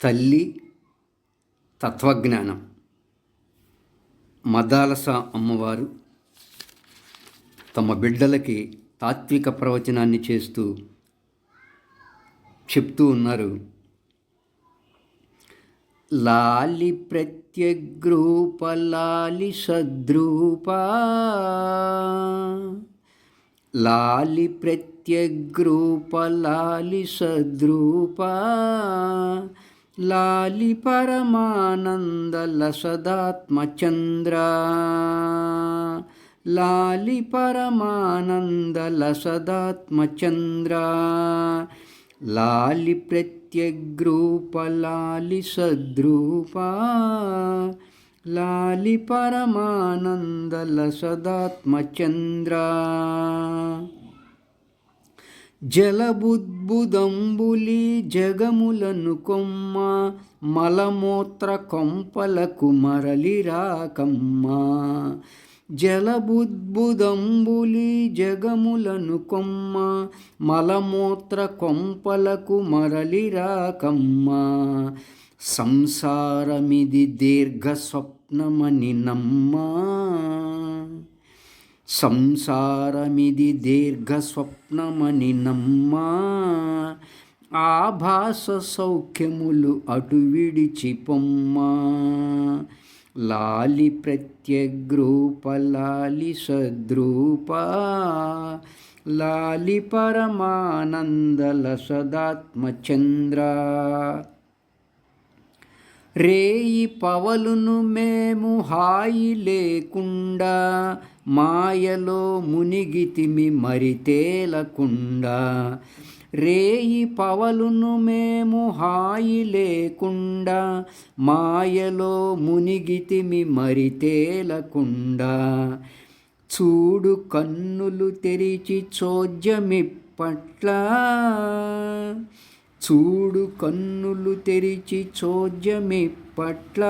తల్లి తత్వజ్ఞానం. మదాలస అమ్మవారు తమ బిడ్డలకి తాత్విక ప్రవచనాన్ని చేస్తూ చెప్తూ ఉన్నారు. లాలి ప్రత్యగ్రూప లాలి సద్రూప. లాలి ప్రత్యగ్రూప లాలి సద్రూప. लालि परमानन्द लालिप्रत्यग्रूपलालिसद्रूपा लालिपरमानन्दलसदात्मचन्द्रा జలబుద్బుదంబులి జగములను కొమ్మ మలమూత్ర కొంపలకు మరలి రాకమ్మ. జలబుద్బుదంబులి జగములను కొమ్మ మలమూత్ర కొంపలకు మరలి రాకమ్మ. సంసారమిది దీర్ఘ స్వప్నమని నమ్మా. సంసారమిది దీర్ఘ స్వప్నమని నమ్మా. ఆభాస సౌఖ్యములు అటు విడిచి పొమ్మా. లాలి ప్రత్యగ్రూప లాలి సద్రూప. లాలి పరమానందల సదాత్మచంద్ర. రేయి పవలును మేము హాయి లేకుండా మాయలో మునిగితిమి మరి తేలకుండా. రేయి పవలును మేము హాయి లేకుండా మాయలో మునిగితిమి మరి తేలకుండా. చూడు కన్నులు తెరిచి చోద్యమిప్పట్ల. చూడు కన్నులు తెరిచి చోద్యమి పట్ల.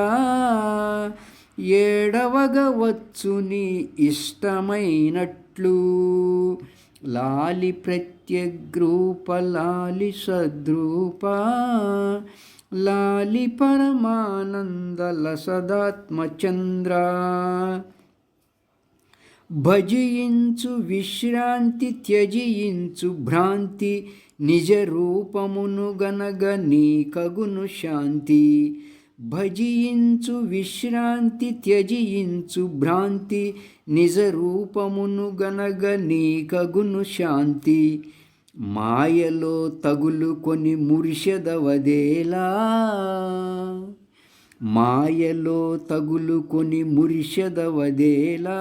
ఏడవగవచ్చు నీ ఇష్టమైనట్లు. లాలి ప్రత్యగ్రూప లాలి సద్రూప. లాలి పరమానంద లసదాత్మచంద్ర భజించు విశ్రాంతి త్యజించు భ్రాంతి నిజ రూపమును గనగ నీ కగును శాంతి. భజించు విశ్రాంతి త్యజించు భ్రాంతి నిజ రూపమును గనగ నీ కగును శాంతి. మాయలో తగులుకొని మురిషదవదేలా మాయలో తగులుకొని మురిషదవదేలా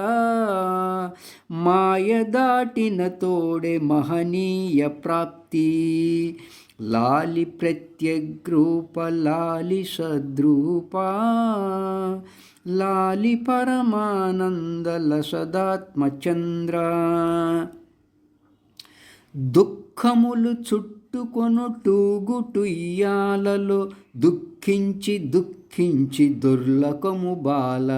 మాయ దాటిన తోడే మహనీయ ప్రాప్తి. లాలి ప్రత్యగ్రూప లాలి సద్రూప లాలి పరమానందల సదాత్మచంద్ర దుఃఖములు చుట్టుకొనుటూగుటుయ్యాలలో దుఃఖించి దుఃఖించి దుర్లకము బాల.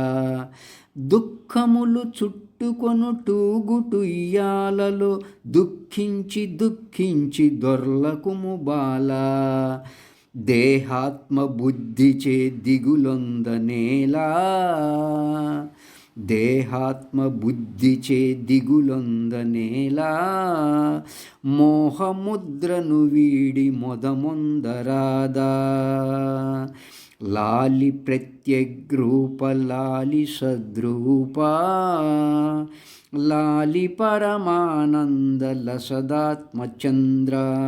దుఃఖములు చుట్టుకొనుటూగుటుయ్యాలలో దుఃఖించి దుఃఖించి దొర్లకుము బాల. దేహాత్మ బుద్ధిచే దిగులొందనేలా దేహాత్మ బుద్ధి చే దిగులొందనేలా మోహముద్రను వీడి మొదమొందరాదా. लालिप्रत्यग्रूपलालिसद्रूपा। लालिपरमानन्दलसदात्मचन्द्रा।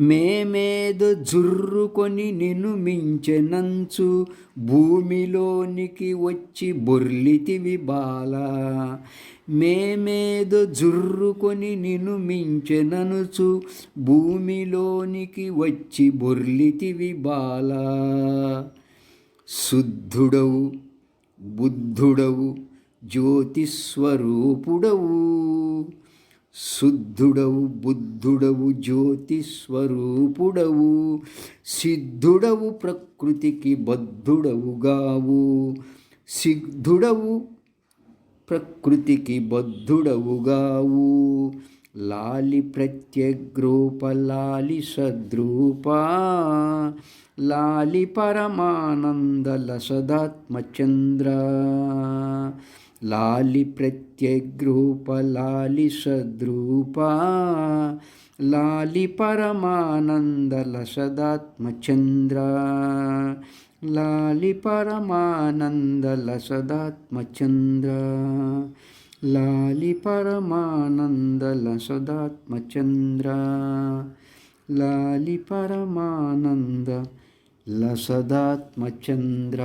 మేమేదో జుర్రుకొని నిన్ను మించెనంచు భూమిలోనికి వచ్చి బొర్లితివి బాల. మేమేదో జుర్రుకొని నిన్ను మించెననుచు భూమిలోనికి వచ్చి బొర్లితివి బాల. శుద్ధుడవు బుద్ధుడవు జ్యోతిస్వరూపుడవు. శుద్ధుడవు బుద్ధుడవు జ్యోతి స్వరూపుడవు సిద్ధుడవు ప్రకృతికి బద్ధుడవుగావు సిద్ధుడవు ప్రకృతికి బద్ధుడవుగావు లాలి ప్రత్యగ్రూప లాలి సద్రూప లాలి పరమానంద లసదాత్మచంద్ర. లాలి ప్రత్యగ్రూప లాలి సద్రూపా లాలి పరమానంద లసదాత్మచంద్ర లాలి పరమానంద లసదాత్మచంద్ర లాలి పరమానంద లసదాత్మచంద్ర లాలి పరమానంద లసదాత్మచంద్ర